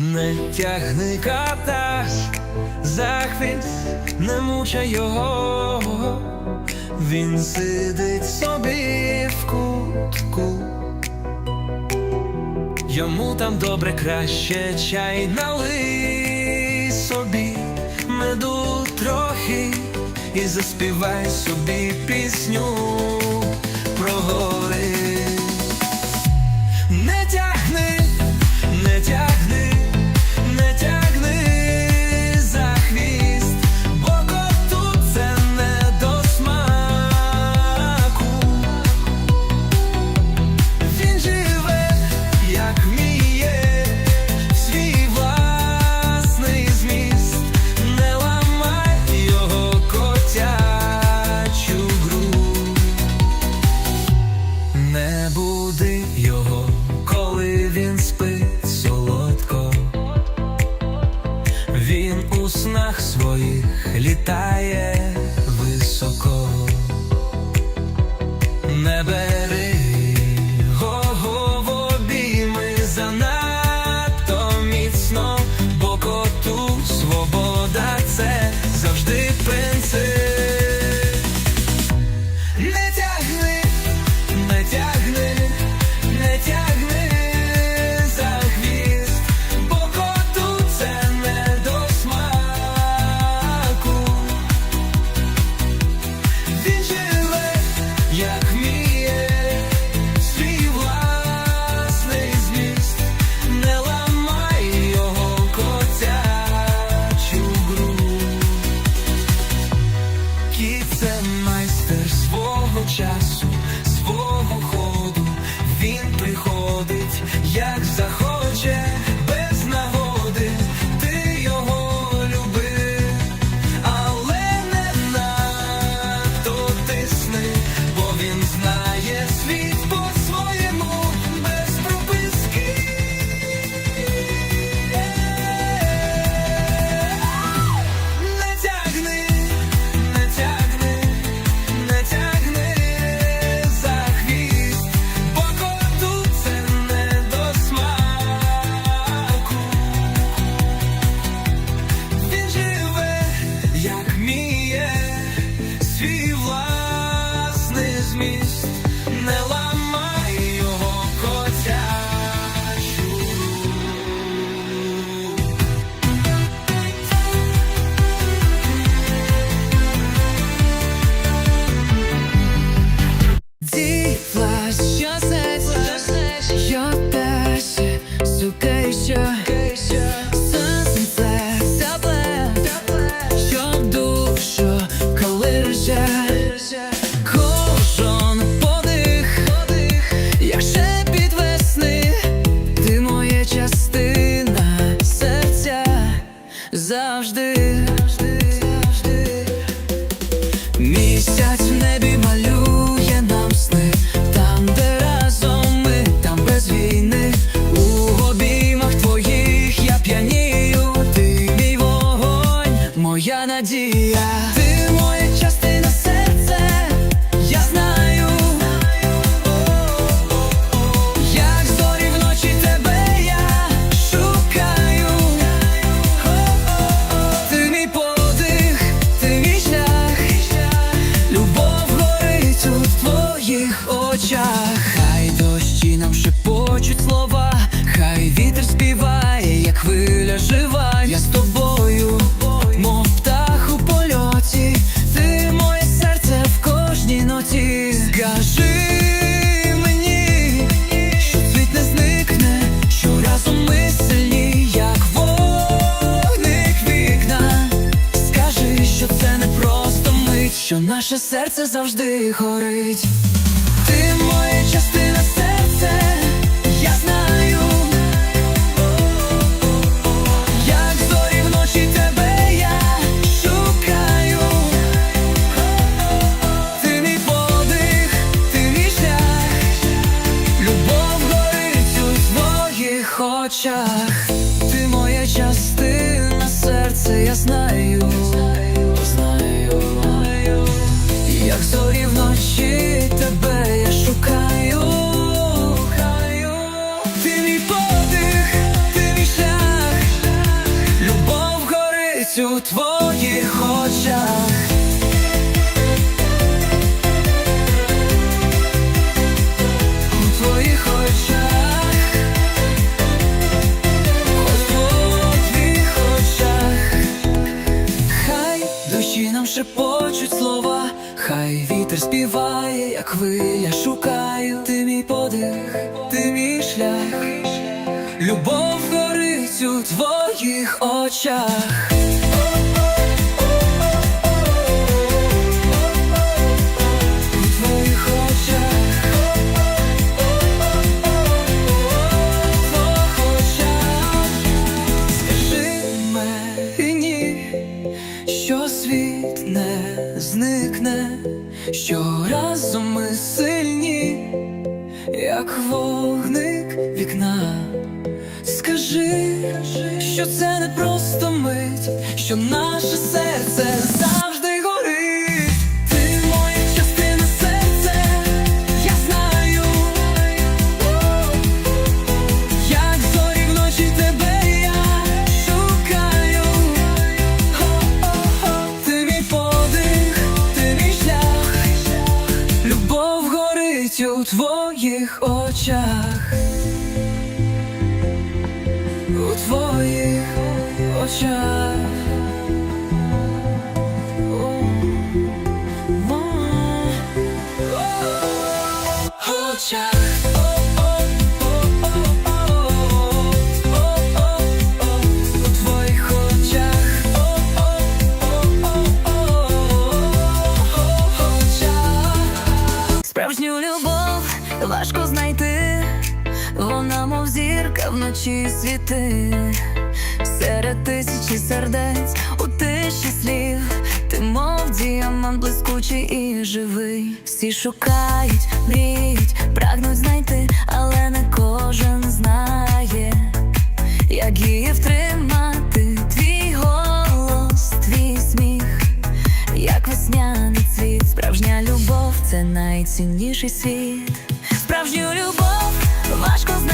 Не тягни кота за хвіст, не мучай його, він сидить собі в кутку, йому там добре краще чай налий собі, меду трохи і заспівай собі пісню про гори. this me. dia. Наше серце завжди горить, ти моє частина. Хай вітер співає, як ви, я шукаю, ти мій подих, ти мій шлях, любов горить у твоїх очах. Це не просто мить, що наше серце завжди зірка світи, серед тисячі сердець у тиші слів, ти мов діамант блискучий і живий. Всі шукають, мріють, прагнуть знайти, але не кожен знає, як її втримати, твій голос, твій сміх як весняний цвіт, справжня любов це найцінніший світ. Справжню любов важко знайти,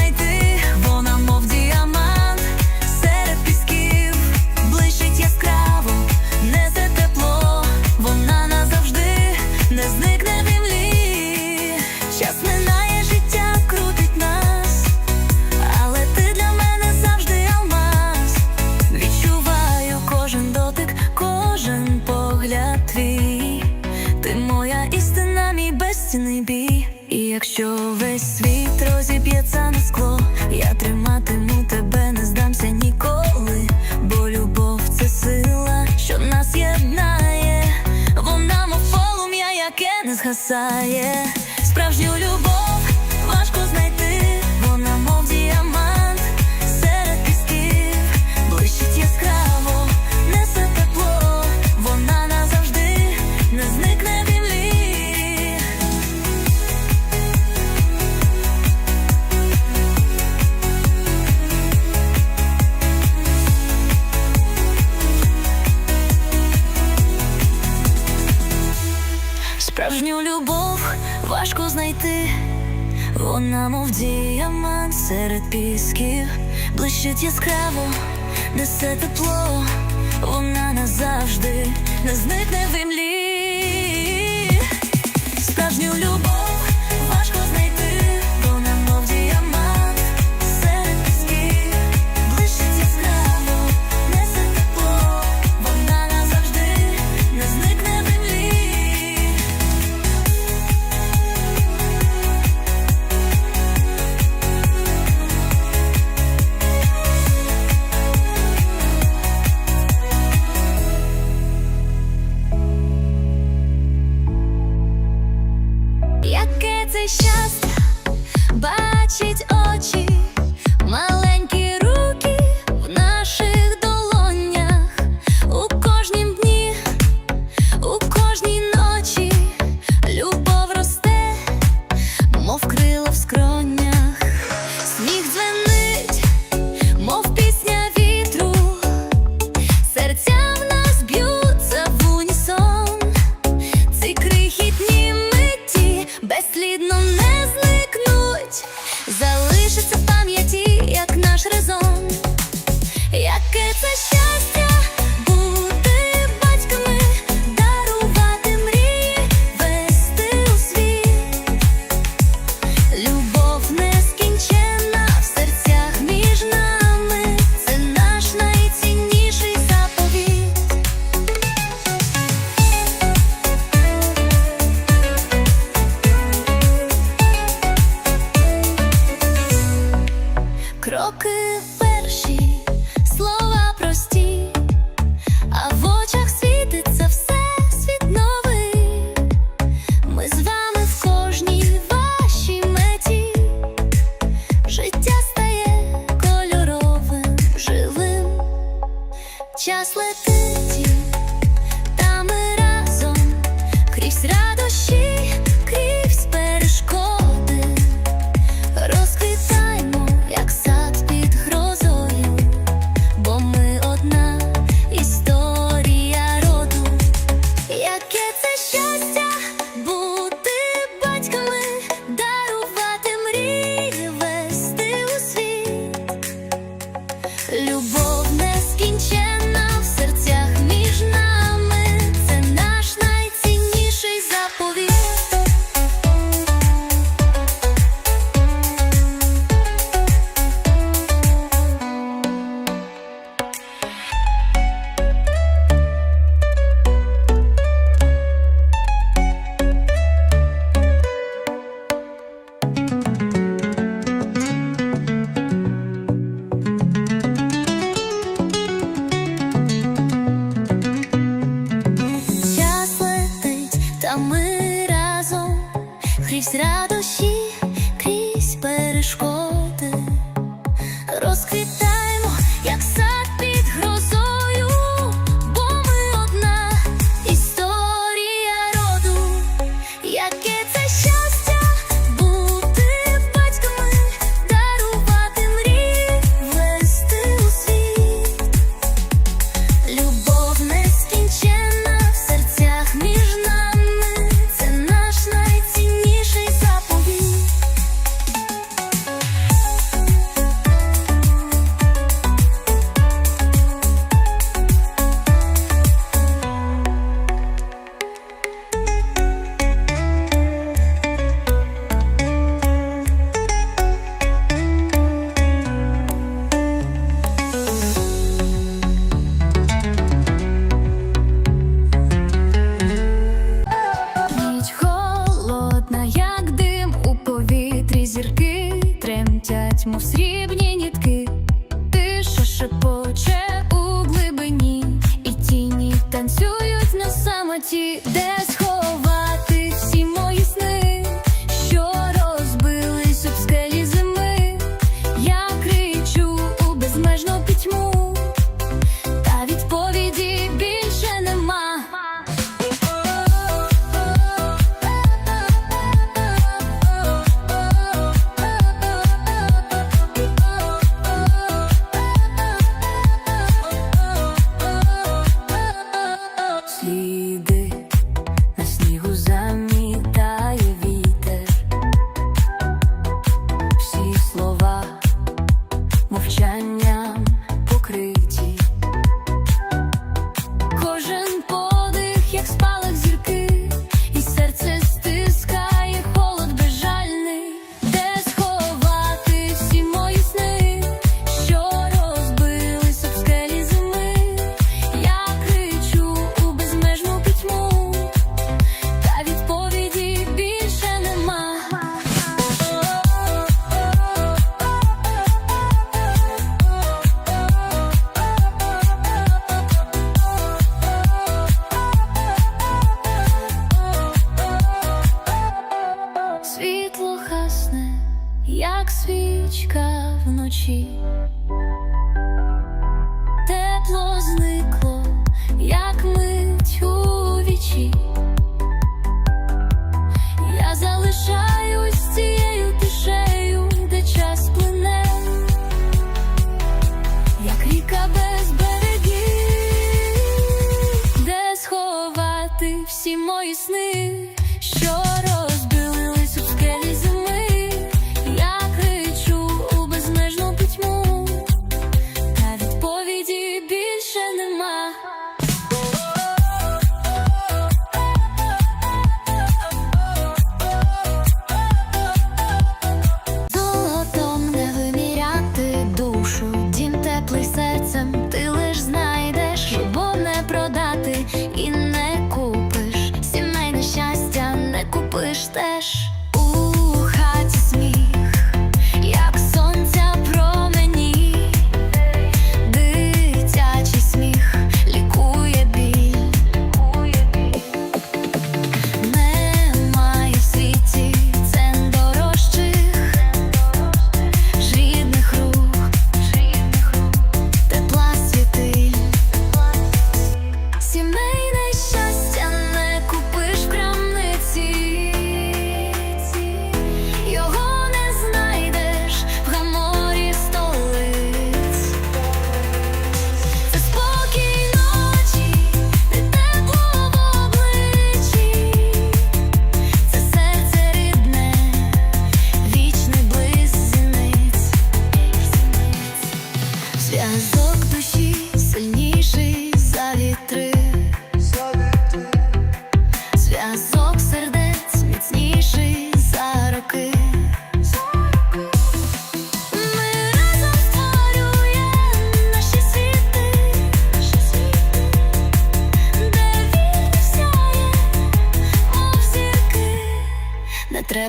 І якщо весь світ розіб'ється на скло, я триматиму тебе, не здамся ніколи. Бо любов це сила, що нас єднає. Вона мов полум'я, яке не згасає. Справжню любов мов діамант серед пісків, блищить яскраво, несе тепло, вона назавжди не зникне в імлі.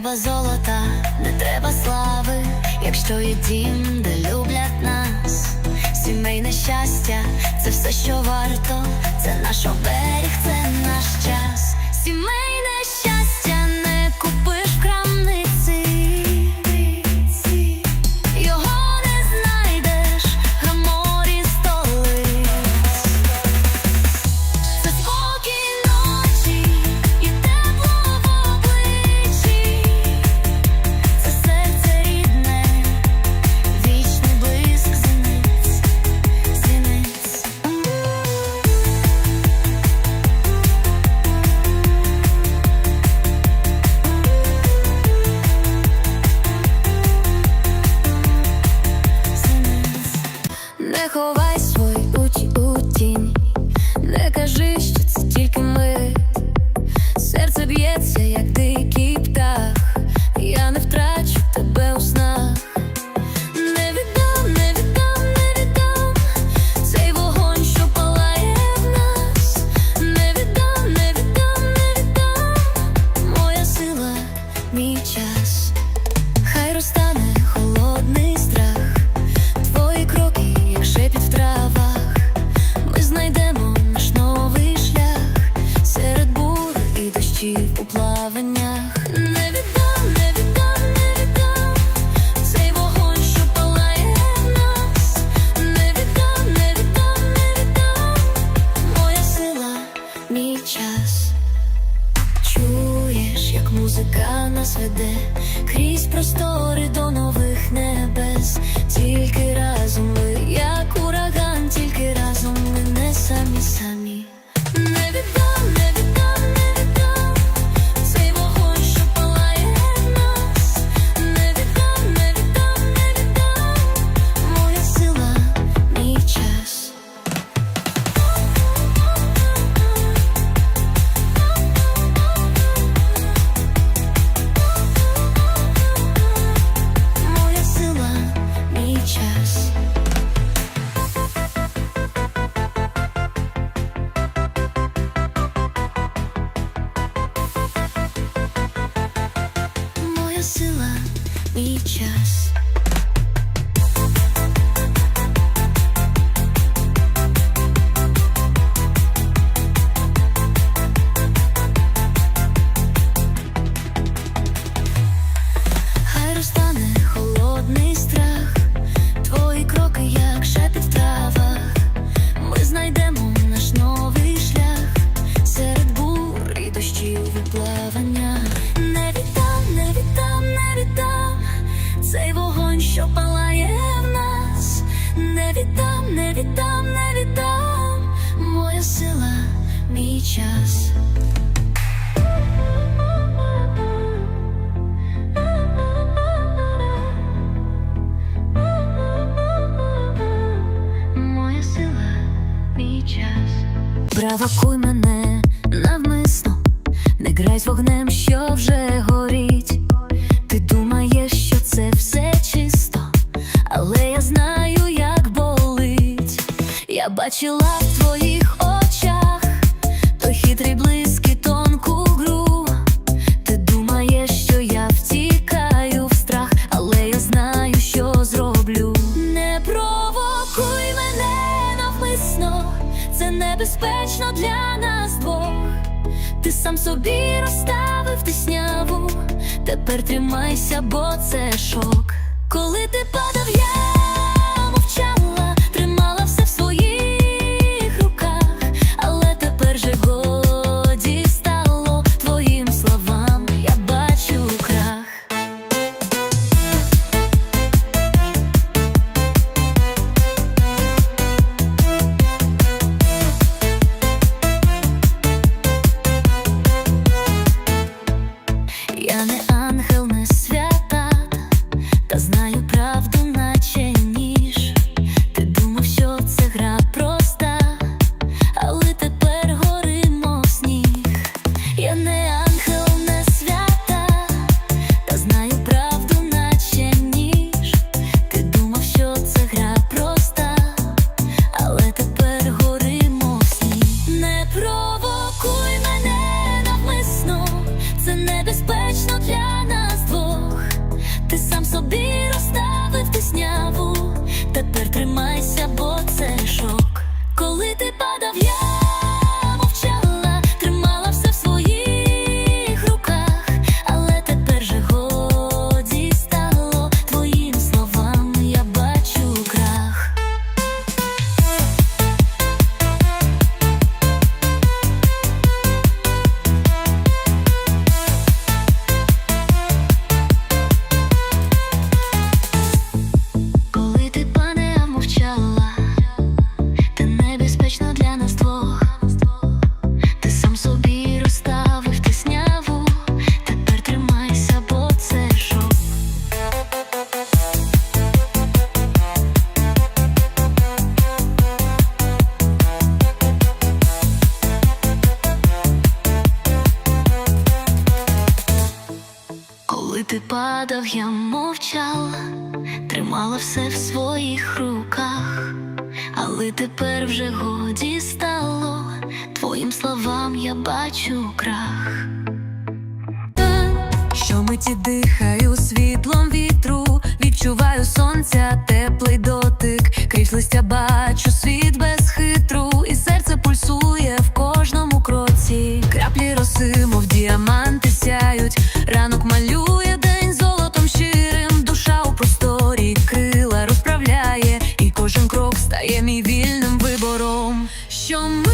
треба золота, не треба слави, якщо є дім, де люблять нас, сімейне щастя, це все, що варто, це наш оберіг, це наш час, сімейне щастя. скажи, що це тільки ми, серце б'ється, як. знаю, як болить. Я бачила в твоїх очах, той хитрий близький тонку гру. Ти думаєш, що я втікаю в страх, але я знаю, що зроблю. Не провокуй мене навмисно, це небезпечно для нас двох. Ти сам собі розставив тисняву, тепер тримайся, бо це шок. Коли ти падав я падав, я мовчала, тримала все в своїх руках, але тепер вже годі стало, твоїм словам я бачу крах. Щомиті дихаю світлом вітру, відчуваю сонця, теплий дотик, крізь листя бачу світ без хитру, і серце пульсує в кожному кроці. Краплі роси, мов діаманти сяють, ранок малює стає мій вільним вибором. Щомиті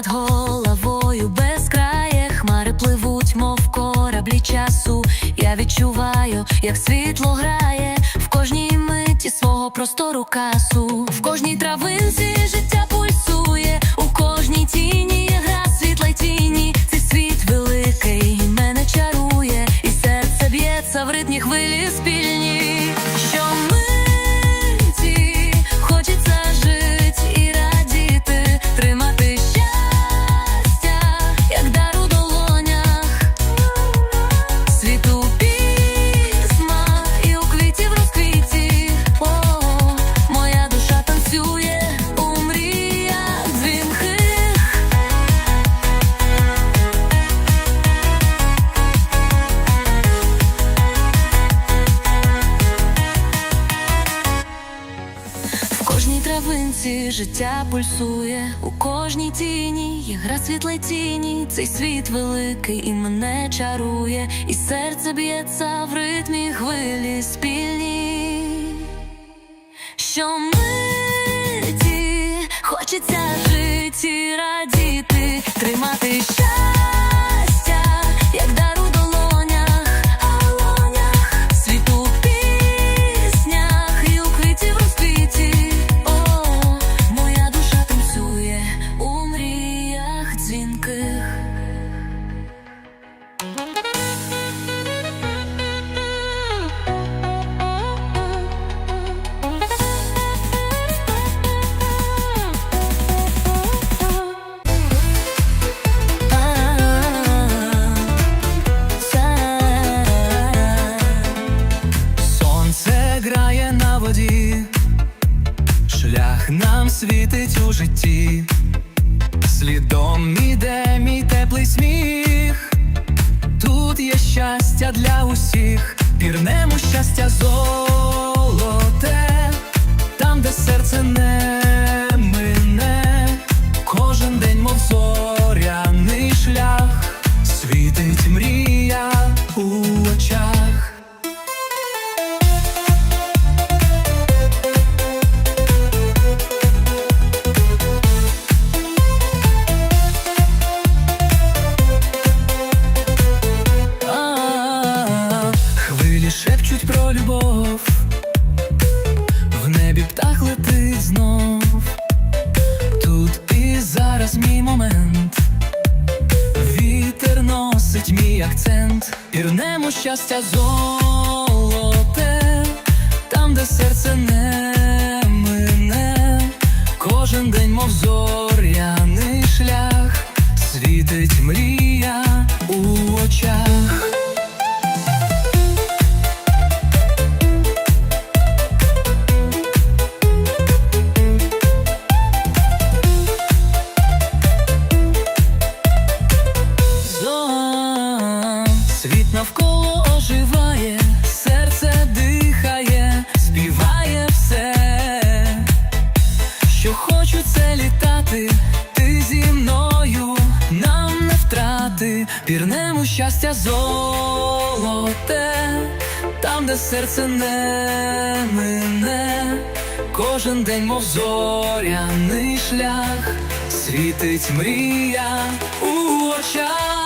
над головою безкрає, хмари пливуть, мов кораблі часу. Я відчуваю, як світло грає в кожній миті свого простору касу, в кожній травинці життя пульсує, у кожній тіні гра світла й тіні. Цей світ великий мене чарує, і серце б'ється в ритмі хвилі спільні. Щомиті травинці життя пульсує, у кожній тіні є гра світла тіні. Цей світ великий і мене чарує, і серце б'ється в ритмі хвилі спільні. Щомиті хочеться жити радіти, тримати щастя, як дар пірнемо золоте, там, де серце не мине, кожен день, мов зоряний шлях, світить мрія у очах.